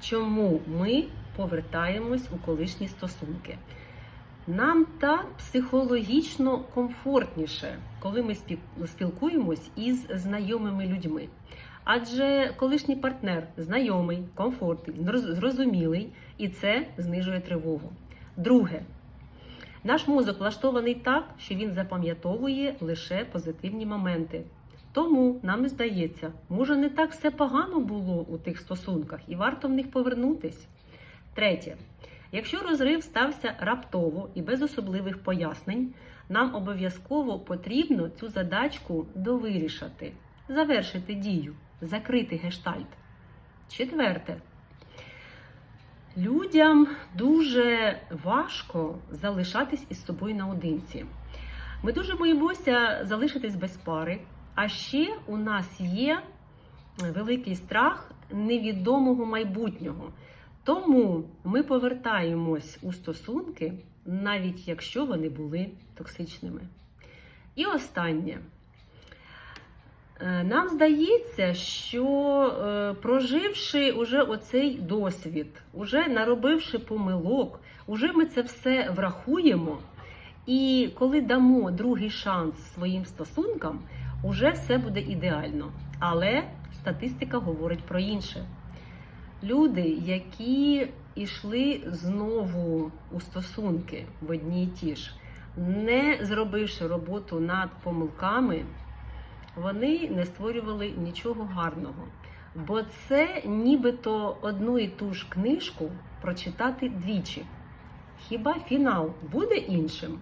чому ми повертаємось у колишні стосунки. Нам так психологічно комфортніше, коли ми спілкуємось із знайомими людьми. Адже колишній партнер знайомий, комфортний, зрозумілий, і це знижує тривогу. Друге, наш мозок влаштований так, що він запам'ятовує лише позитивні моменти. Тому нам здається, може не так все погано було у тих стосунках, і варто в них повернутись. Третє. Якщо розрив стався раптово і без особливих пояснень, нам обов'язково потрібно цю задачку довирішити, завершити дію, закрити гештальт. Четверте. Людям дуже важко залишатись із собою наодинці. Ми дуже боїмося залишитись без пари, а ще у нас є великий страх невідомого майбутнього. Тому ми повертаємось у стосунки, навіть якщо вони були токсичними. І останнє. Е, Нам здається, що е, проживши уже оцей досвід, уже наробивши помилок, уже ми це все врахуємо. І коли дамо другий шанс своїм стосункам, уже все буде ідеально. Але статистика говорить про інше. Люди, які йшли знову у стосунки в одні й ті ж, не зробивши роботу над помилками, вони не створювали нічого гарного. Бо це нібито одну і ту ж книжку прочитати двічі. Хіба фінал буде іншим?